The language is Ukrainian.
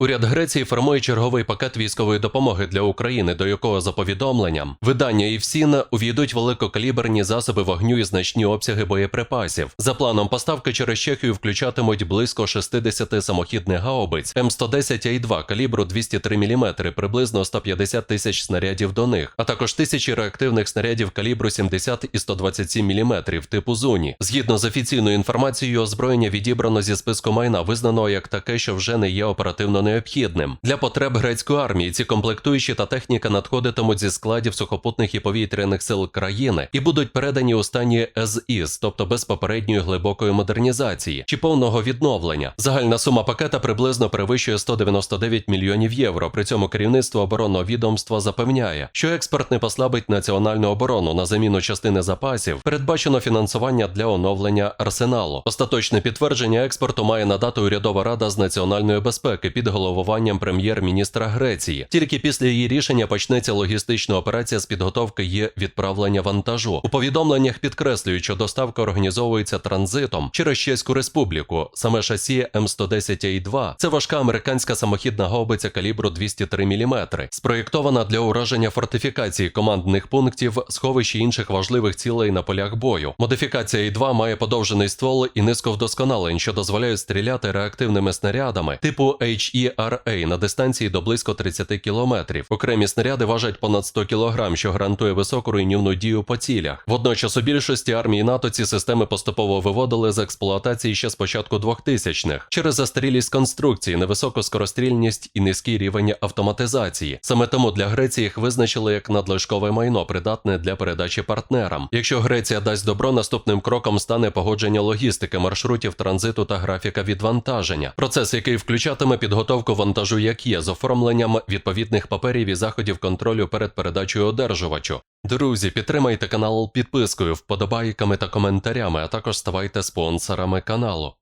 Уряд Греції формує черговий пакет військової допомоги для України, до якого за повідомленням видання ІФСІН увійдуть великокаліберні засоби вогню і значні обсяги боєприпасів. За планом поставки через Чехію включатимуть близько 60 самохідних гаубиць М110А2 калібру 203 мм, приблизно 150 тисяч снарядів до них, а також тисячі реактивних снарядів калібру 70 і 127 мм типу Зуні. Згідно з офіційною інформацією, озброєння відібрано зі списку майна, визнаного як таке, що вже не є оперативно необхідним. Для потреб грецької армії ці комплектуючі та техніка надходитимуть зі складів сухопутних і повітряних сил країни і будуть передані у стані ЕЗІС, тобто без попередньої глибокої модернізації чи повного відновлення. Загальна сума пакета приблизно перевищує 199 мільйонів євро. При цьому керівництво оборонного відомства запевняє, що експорт не послабить національну оборону на заміну частини запасів. Передбачено фінансування для оновлення арсеналу. Остаточне підтвердження експорту має надати урядова рада з національної безпеки під головуванням прем'єр-міністра Греції. Тільки після її рішення почнеться логістична операція з підготовки і відправлення вантажу. У повідомленнях підкреслюють, що доставка організовується транзитом через Чеську республіку. Саме шасі М110А2 – це важка американська самохідна гаубиця калібру 203 мм, спроєктована для ураження фортифікації командних пунктів, сховищ і інших важливих цілей на полях бою. Модифікація І2 має подовжений ствол і низку вдосконалень, що дозволяють стріляти реактивними снарядами типу HERA на дистанції до близько 30 км. Окремі снаряди важать понад 100 кг, що гарантує високу руйнівну дію по цілях. Водночас у більшості армії НАТО ці системи поступово виводили з експлуатації ще з початку 2000-х через застарілість конструкції, невисоку скорострільність і низький рівень автоматизації. Саме тому для Греції їх визначили як надлишкове майно, придатне для передачі партнерам. Якщо Греція дасть добро, наступним кроком стане погодження логістики, маршрутів транзиту та графіка відвантаження. Процес, який включатиме підготовку вантажу як є з оформленням відповідних паперів і заходів контролю перед передачею одержувачу. Друзі, підтримайте канал підпискою, вподобайками та коментарями, а також ставайте спонсорами каналу.